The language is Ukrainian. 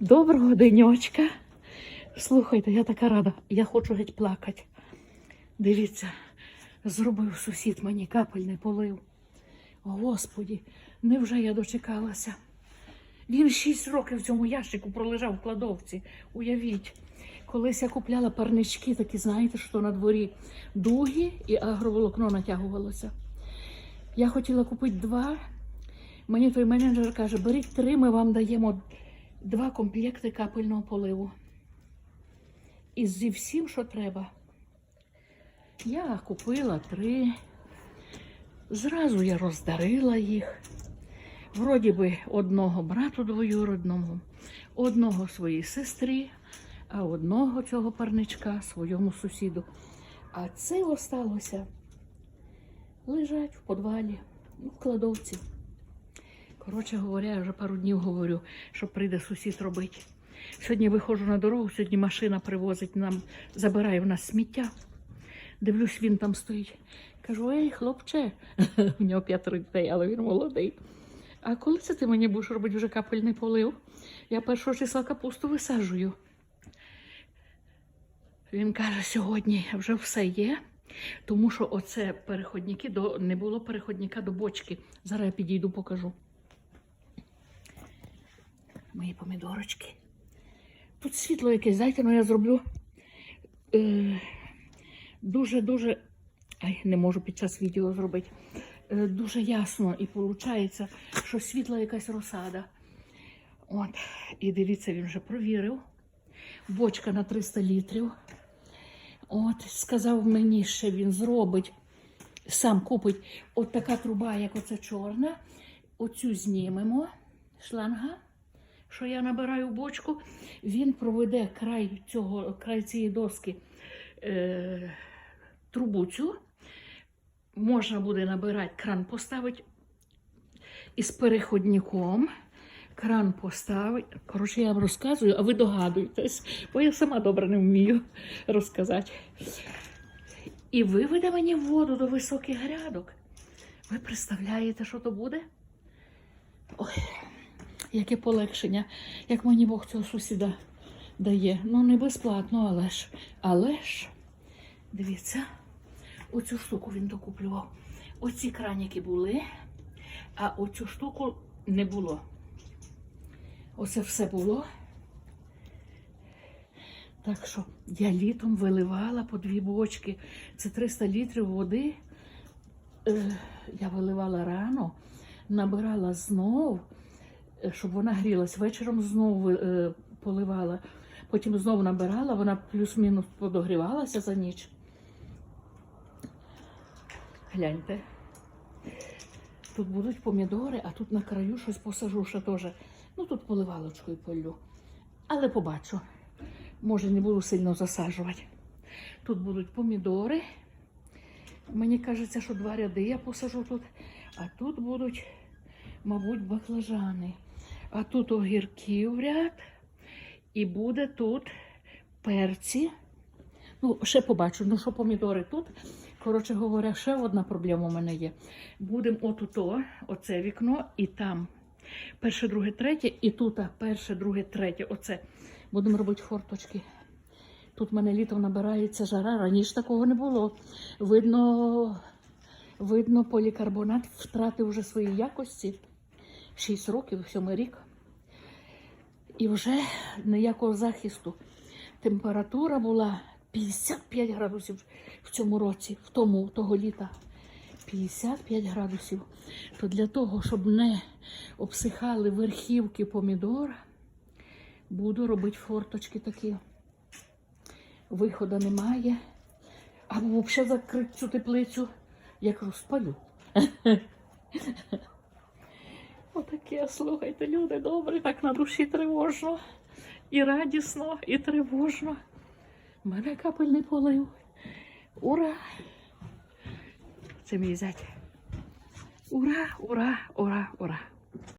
Доброго денечка. Слухайте, я така рада. Я хочу геть плакати. Дивіться, зробив сусід мені капельний полив. Господі, невже я дочекалася? Він шість років в цьому ящику пролежав в кладовці. Уявіть, колись я купляла парнички, такі, знаєте, що на дворі дуги і агроволокно натягувалося. Я хотіла купити два. Мені той менеджер каже, беріть три, ми вам даємо два комплекти капельного поливу. І зі всім, що треба. Я купила три. Зразу я роздарила їх. Вроді би одного брату двоюродному, одного своїй сестрі, а одного цього парничка своєму сусіду. А це осталося лежать в підвалі, ну, в кладовці. Коротше говоря, я вже пару днів говорю, що прийде сусід робити. Сьогодні виходжу на дорогу, сьогодні машина привозить нам, забирає в нас сміття. Дивлюсь, він там стоїть. Кажу, ей, хлопче, в нього п'ятеро дітей, але він молодий. А коли це ти мені будеш робити вже капельний полив? Я першого числа капусту висаджую. Він каже, сьогодні вже все є, тому що оце переходники до не було переходника до бочки. Зараз я підійду, покажу. Мої помідорочки. Тут світло якесь, дайте, ну я зроблю е, дуже-дуже. Ай, не можу під час відео зробити. Е, дуже ясно і виходить, що світла якась розсада. От, і дивіться, він вже провірив. Бочка на 300 літрів. От, сказав мені, що він зробить, сам купить от така труба, як оця чорна. Оцю знімемо, шланга, що я набираю бочку. Він проведе край, цього, край цієї доски е, трубу. Можна буде набирати, кран поставити із переходником. Кран поставити. Коротше, я вам розказую, а ви догадуєтесь, бо я сама добре не вмію розказати. І виведе мені воду до високих грядок. Ви представляєте, що то буде? Ой, яке полегшення, як мені Бог цього сусіда дає. Ну, не безплатно, але ж. Але ж, дивіться, оцю штуку він докуплював. Оці краніки були, а оцю штуку не було. Оце все було. Так що я літом виливала по дві бочки. Це 300 літрів води. Е, я виливала рано, набирала знов, щоб вона грілась. Вечором знову е, поливала. Потім знову набирала, вона плюс-мінус подогрівалася за ніч. Гляньте. Тут будуть помідори, а тут на краю щось посажу ще теж. Ну тут поливалочкою полю. Але побачу. Може, не буду сильно засаджувати. Тут будуть помідори. Мені кажеться, що два ряди я посажу тут. А тут будуть, мабуть, баклажани. А тут огірків ряд. І буде тут перці. Ну, ще побачу, ну що помідори тут. Коротше говоря, ще одна проблема у мене є. Будемо отуто, оце вікно, і там перше, друге, третє, і тут перше, друге, третє. Оце будемо робити форточки. Тут в мене літом набирається жара, раніше такого не було. Видно, видно, полікарбонат втратив вже свої якості. 6 років, сьомий рік. І вже ніякого захисту. Температура була 55 градусів в цьому році, в тому того літа. 55 градусів. То для того, щоб не обсихали верхівки помідора, буду робити форточки такі. Виходу немає. Або взагалі закрити цю теплицю, як розпалю. Отаке, слухайте, люди добрі, так на душі тривожно. І радісно, і тривожно. Мене капельний полив. Ура! Це мій зять. Ура, ура, ура, ура.